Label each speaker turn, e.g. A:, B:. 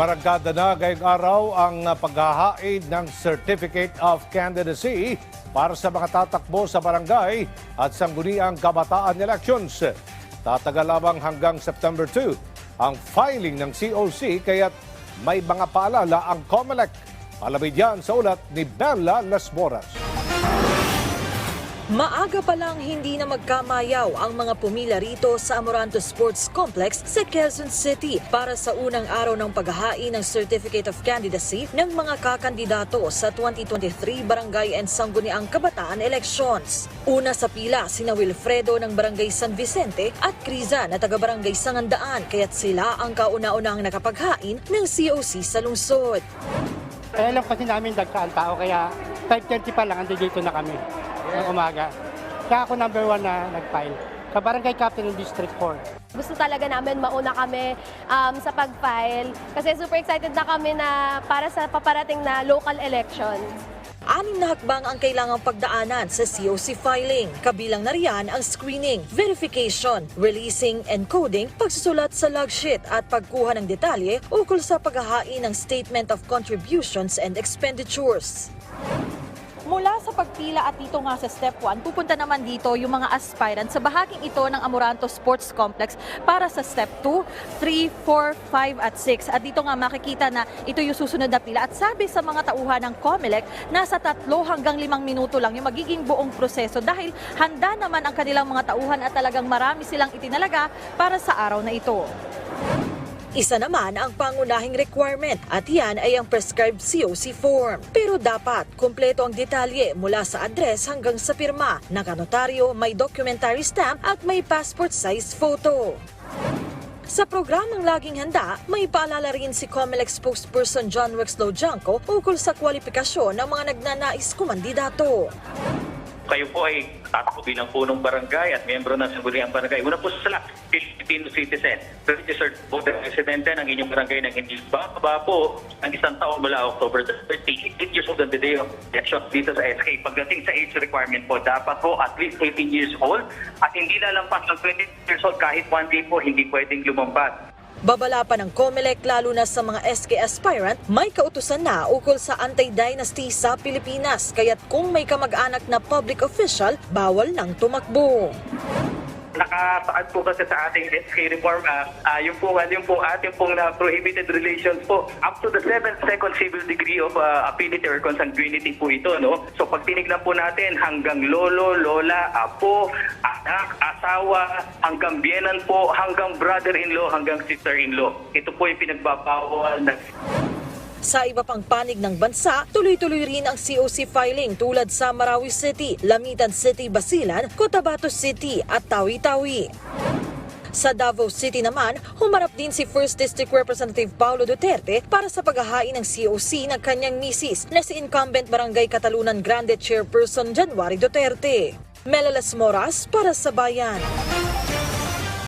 A: Maragkada na ngayong araw ang paghahaid ng Certificate of Candidacy para sa mga tatakbo sa barangay at sangguniang kabataan elections. Tatagal lamang hanggang September 2 ang filing ng COC kaya't may mga paalala ang COMELEC. Alamid yan sa ulat ni Bella Las Moras.
B: Maaga pa lang hindi na magkamayaw ang mga pumila rito sa Amoranto Sports Complex sa Quezon City para sa unang araw ng paghahain ng Certificate of Candidacy ng mga kakandidato sa 2023 Barangay and Sangguniang Kabataan Elections. Una sa pila sina Wilfredo ng Barangay San Vicente at Criza na taga-Barangay Sangandaan kaya't sila ang kauna-unang nakapaghain ng COC sa lungsod.
C: Kaya lang kasi namin dagkaan tao, kaya 5.30 pa lang, andi dito na kami ng umaga. Kaya ako number one na nag-file. Sa Barangay Captain ng District 4.
D: Gusto talaga namin mauna kami um, sa pag-file kasi super excited na kami na para sa paparating na local elections.
B: Anim na hakbang ang kailangang pagdaanan sa COC filing. Kabilang na riyan ang screening, verification, releasing, encoding, pagsusulat sa log sheet at pagkuha ng detalye ukol sa paghahain ng Statement of Contributions and Expenditures.
E: Mula sa pagpila at dito nga sa Step 1, pupunta naman dito yung mga aspirant sa bahaging ito ng Amoranto Sports Complex para sa Step 2, 3, 4, 5 at 6. At dito nga makikita na ito yung susunod na pila. At sabi sa mga tauhan ng COMELEC, nasa tatlo hanggang limang minuto lang yung magiging buong proseso dahil handa naman ang kanilang mga tauhan at talagang marami silang itinalaga para sa araw na ito.
B: Isa naman ang pangunahing requirement at yan ay ang prescribed COC form. Pero dapat kumpleto ang detalye mula sa address hanggang sa pirma. Nakanotaryo, may documentary stamp at may passport size photo. Sa programang Laging Handa, may paalala rin si COMELEC spokesperson John Wexlow Janko ukol sa kwalifikasyon ng mga nagnanais kumandidato.
F: Kayo po ay tatakbo bilang punong barangay at miyembro ng sangguniang barangay. Una po sa lahat, Filipino citizen, registered voter residente ng inyong barangay ng hindi bababa po ang isang taon mula October 30, 8 years old on the day of election dito sa SK. Pagdating sa age requirement po, dapat po at least 18 years old at hindi lalampas ng 20 years old kahit one day po hindi pwedeng lumampas.
B: Babala pa ng COMELEC lalo na sa mga SK aspirant, may kautusan na ukol sa anti-dynasty sa Pilipinas. Kaya't kung may kamag-anak na public official, bawal nang tumakbo.
F: Nakasaad po kasi sa ating SK reform act, ah, yung po, yung po ating pong na prohibited relations po, up to the 7th second civil degree of ah, affinity or consanguinity po ito, no? So pag tinignan po natin hanggang lolo, lola, apo, anak, asawa, hanggang biyenan po, hanggang brother-in-law, hanggang sister-in-law. Ito po yung pinagbabawal ng
B: Sa iba pang panig ng bansa, tuloy-tuloy rin ang COC filing tulad sa Marawi City, Lamitan City, Basilan, Cotabato City at Tawi-Tawi. Sa Davao City naman, humarap din si 1st District Representative Paulo Duterte para sa paghahain ng COC ng kanyang misis na si incumbent Barangay Katalunan Grande Chairperson January Duterte. Melalas Moras para sa Bayan.